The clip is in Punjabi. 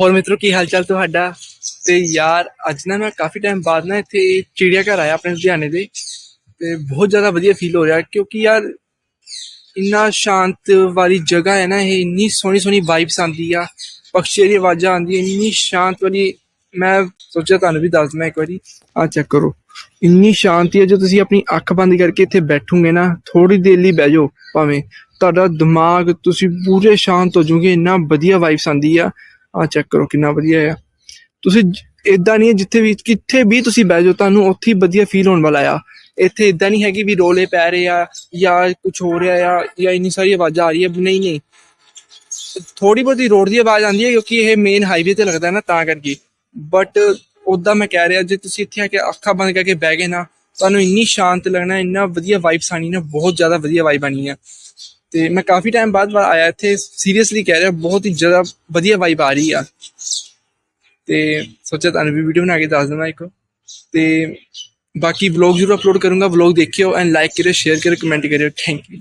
ਹੋਰ ਮਿੱਤਰੋ, ਕੀ ਹਾਲ ਚਾਲ ਤੁਹਾਡਾ? ਤੇ ਯਾਰ, ਅੱਜ ਨਾ ਮੈਂ ਕਾਫੀ ਟਾਈਮ ਬਾਅਦ ਨਾ ਇੱਥੇ ਚਿੜੀਆ ਘਰ ਆਇਆ ਆਪਣੇ ਲੁਧਿਆਣੇ ਦੇ। ਤੇ ਬਹੁਤ ਜ਼ਿਆਦਾ ਵਧੀਆ ਫੀਲ ਹੋ ਰਿਹਾ, ਕਿਉਂਕਿ ਯਾਰ ਇੰਨਾ ਸ਼ਾਂਤ ਵਾਲੀ ਜਗ੍ਹਾ ਹੈ ਨਾ ਇਹ, ਇੰਨੀ ਸੋਹਣੀ ਸੋਹਣੀ ਵਾਈਬਸ ਆਉਂਦੀ ਆ ਪਕਸ਼ੀਆਂ ਦੀ ਆਵਾਜ਼ਾਂ ਆਉਂਦੀਆਂ, ਇੰਨੀ ਸ਼ਾਂਤ ਵਾਲੀ ਮੈਂ ਸੋਚਿਆ ਤੁਹਾਨੂੰ ਵੀ ਦੱਸ ਦਵਾਂ ਇੱਕ ਵਾਰੀ ਆ ਚੈੱਕ ਕਰੋ। ਇੰਨੀ ਸ਼ਾਂਤੀ ਹੈ, ਜੋ ਤੁਸੀਂ ਆਪਣੀ ਅੱਖ ਬੰਦ ਕਰਕੇ ਇੱਥੇ ਬੈਠੋਗੇ ਨਾ ਥੋੜੀ ਦੇਰ ਲਈ ਬਹਿ ਜਾਓ ਭਾਵੇਂ। ਤੁਹਾਡਾ ਦਿਮਾਗ, ਤੁਸੀਂ ਪੂਰੇ ਸ਼ਾਂਤ ਹੋ ਜਾਓਗੇ, ਇੰਨਾ ਵਧੀਆ ਵਾਈਬਸ ਆਉਂਦੀ ਆ। ਆ ਚੈੱਕ ਕਰੋ ਕਿੰਨਾ ਵਧੀਆ ਆ। ਤੁਸੀਂ ਇਦਾਂ ਨਹੀਂ ਜਿੱਥੇ ਵੀ, ਕਿੱਥੇ ਵੀ ਤੁਸੀਂ ਬਹਿ ਜਾਓ, ਤੁਹਾਨੂੰ ਉੱਥੇ ਹੀ ਵਧੀਆ ਫੀਲ ਹੋਣ ਵਾਲਾ ਆ। ਇੱਥੇ ਇਦਾਂ ਨਹੀਂ ਹੈਗੀ ਵੀ ਰੋਲੇ ਪੈ ਰਹੇ ਆ ਜਾਂ ਕੁਝ ਹੋ ਰਿਹਾ ਆ ਜਾਂ ਇੰਨੀ ਸਾਰੀ ਆਵਾਜ਼ਾਂ ਆ ਰਹੀ ਹੈ। ਨਹੀਂ ਨਹੀਂ। ਥੋੜੀ ਬਹੁਤੀ ਰੋਡ ਦੀ ਆਵਾਜ਼ ਆਉਂਦੀ ਹੈ ਕਿਉਂਕਿ ਇਹ ਮੇਨ ਹਾਈਵੇ ਤੇ ਲੱਗਦਾ ਨਾ ਤਾਂ ਕਰਕੇ। ਬਟ ਉਦਾਂ ਮੈਂ ਕਹਿ ਰਿਹਾ, ਜੇ ਤੁਸੀਂ ਇੱਥੇ ਆ ਕੇ ਅੱਖਾਂ ਬੰਦ ਕਰਕੇ ਬਹਿ ਗਏ ਨਾ, ਤੁਹਾਨੂੰ ਇੰਨੀ ਸ਼ਾਂਤ ਲੱਗਣਾ, ਇੰਨਾ ਵਧੀਆ ਵਾਈਬਸ ਆਣੀ ਨਾ, ਬਹੁਤ ਜ਼ਿਆਦਾ ਵਧੀਆ ਵਾਈਬ ਆਣੀ ਆ। ਤੇ ਮੈਂ ਕਾਫੀ ਟਾਈਮ ਬਾਅਦ ਵਾ- ਆਇਆ ਇੱਥੇ ਸੀਰੀਅਸਲੀ ਕਹਿ ਰਿਹਾ, ਬਹੁਤ ਹੀ ਜ਼ਿਆਦਾ ਵਧੀਆ ਵਾਈਬ ਆ ਰਹੀ ਆ। ਤੇ ਸੋਚਿਆ ਤੁਹਾਨੂੰ ਵੀ ਵੀਡੀਓ ਬਣਾ ਕੇ ਦੱਸ ਦਵਾਂ ਇੱਕ। ਤੇ ਬਾਕੀ ਵਲੌਗ ਜ਼ਰੂਰ ਅਪਲੋਡ ਕਰੂੰਗਾ ਵਲੌਗ ਦੇਖਿਓ ਐਂਡ ਲਾਈਕ ਕਰਿਓ ਸ਼ੇਅਰ ਕਰਿਓ ਕਮੈਂਟ ਕਰਿਓ ਥੈਂਕ ਯੂ